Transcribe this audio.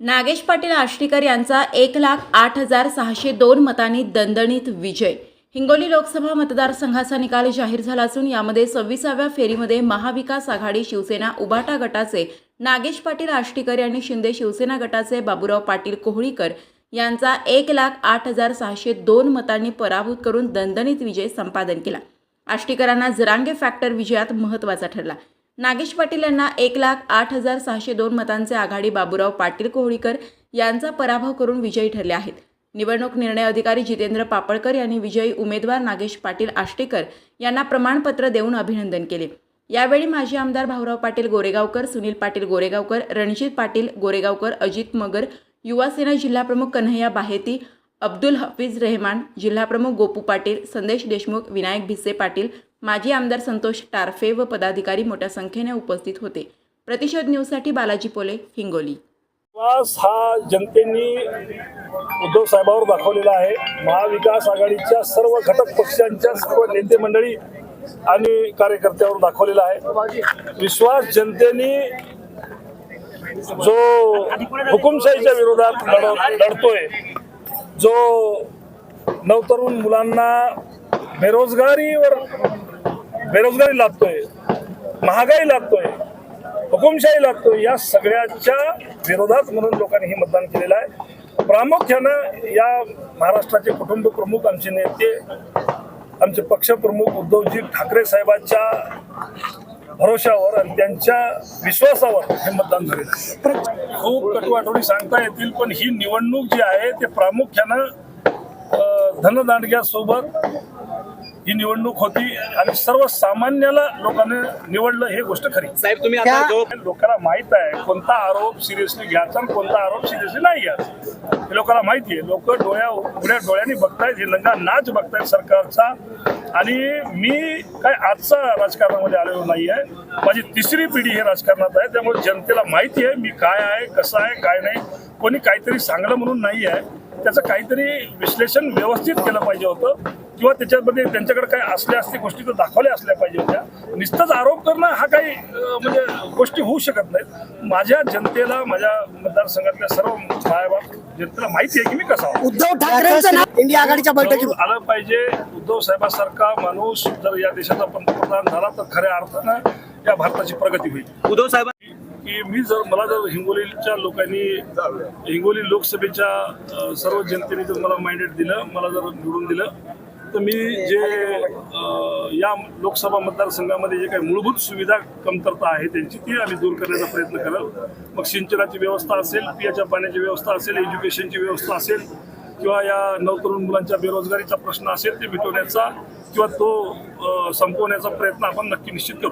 नागेश पाटील आष्टीकर यांचा एक लाख आठ हजार सहाशे दोन मतांनी दणदणीत विजय. हिंगोली लोकसभा मतदारसंघाचा निकाल जाहीर झाला असून यामध्ये सव्वीसाव्या फेरीमध्ये महाविकास आघाडी शिवसेना उबाटा गटाचे नागेश पाटील आष्टीकर यांनी शिंदे शिवसेना गटाचे बाबूराव पाटील कोहळीकर यांचा एक लाख आठ हजार सहाशे दोन मतांनी पराभूत करून दणदणीत विजय संपादन केला. आष्टीकरांना जरांगे फॅक्टर विजयात महत्त्वाचा ठरला. नागेश पाटील यांना एक लाख आठ हजार सहाशे दोन मतांचे आघाडी बाबूराव पाटील कोहळीकर यांचा पराभव करून विजयी ठरले आहेत. निवडणूक निर्णय अधिकारी जितेंद्र पापळकर यांनी विजयी उमेदवार नागेश पाटील आष्टेकर यांना प्रमाणपत्र देऊन अभिनंदन केले. यावेळी माजी आमदार भाऊराव पाटील गोरेगावकर सुनील पाटील गोरेगावकर रणजित पाटील गोरेगावकर अजित मगर युवासेना जिल्हाप्रमुख कन्हैया बाहेती अब्दुल हफीज रेहमान जिल्हाप्रमुख गोपू पाटील संदेश देशमुख विनायक भिसे पाटील माजी आमदार संतोष टारफे व पदाधिकारी मोठ्या संख्येने उपस्थित होते. प्रतिशोध न्यूजसाठी बालाजी पोले हिंगोली. विश्वास हा जनतेने उद्धव साहेबांवर दाखवलेला आहे. महाविकास आघाडीच्या सर्व घटक पक्षांच्या सर्व नेते मंडळी आणि कार्यकर्त्यावर दाखवलेला आहे. विश्वास जनतेने जो हुकुमशाहीच्या विरोधात लढतोय जो नवतरुण मुलांना बेरोजगारीवर बेरोजगारी लागतोय महागाई लागतोय हुकुमशाही लागतोय या सगळ्याच्या विरोधात म्हणून लोकांनी हे मतदान केलेलं आहे. प्रामुख्यानं या महाराष्ट्राचे कुटुंब प्रमुख आमचे नेते आमचे पक्षप्रमुख उद्धवजी ठाकरे साहेबांच्या भरोशावर आणि त्यांच्या विश्वासावर हे मतदान झालेलं आहे. खूप कटवाटोडी आठवडी सांगता येतील पण ही निवडणूक जी आहे ते प्रामुख्यानं धनदांडग्यासोबत ही निवडणूक होती आणि सर्वसामान्याला लोकांनी निवडलं हे गोष्ट खरी. साहेब तुम्ही आता जो लोकांना माहीत आहे कोणता आरोप सिरियसली घ्यायचा आणि कोणता आरोप सिरियसली नाही घ्यायचा. हे लोकांना माहिती आहे. लोक डोळ्या उघड्या डोळ्यांनी बघतायत हे लंगा नाच बघतायत सरकारचा. आणि मी काय आजचा राजकारणामध्ये आलेलो नाही आहे. माझी तिसरी पिढी हे राजकारणात आहे. त्यामुळे जनतेला माहिती आहे मी काय आहे कसं आहे काय नाही. कोणी काहीतरी सांगलं म्हणून नाही आहे. त्याचं काहीतरी विश्लेषण व्यवस्थित केलं पाहिजे होतं. किंवा त्याच्यामध्ये त्यांच्याकडे काय असल्या असते गोष्टी तर दाखवल्या असल्या पाहिजे होत्या नुसतंच आरोप करणं हा काही म्हणजे गोष्टी होऊ शकत नाहीत. माझ्या जनतेला माझ्या मतदारसंघातल्या सर्व मायबाप जनतेला माहिती आहे की मी कसा. उद्धव ठाकरेंचं नाव इंडिया आघाडीच्या बैठकीत. आलं पाहिजे उद्धव साहेबांसारखा माणूस जर या देशाचा पंतप्रधान झाला तर खऱ्या अर्थानं या भारताची प्रगती होईल. उद्धव साहेब की मी जर मला जर हिंगोलीच्या लोकांनी हिंगोली लोकसभेच्या सर्व जनतेने जर मला माइंडेड दिलं मला जर निवडून दिलं तर मी जे या लोकसभा मतदारसंघामध्ये जे काही मूलभूत सुविधा कमतरता आहे त्यांची ती आम्ही दूर करण्याचा प्रयत्न कराल मग सिंचनाची व्यवस्था असेल पियाच्या पाण्याची व्यवस्था असेल एज्युकेशनची व्यवस्था असेल किंवा या नवतरुण मुलांच्या बेरोजगारीचा प्रश्न असेल ते मिटवण्याचा किंवा तो संपवण्याचा प्रयत्न आपण नक्की निश्चित करू.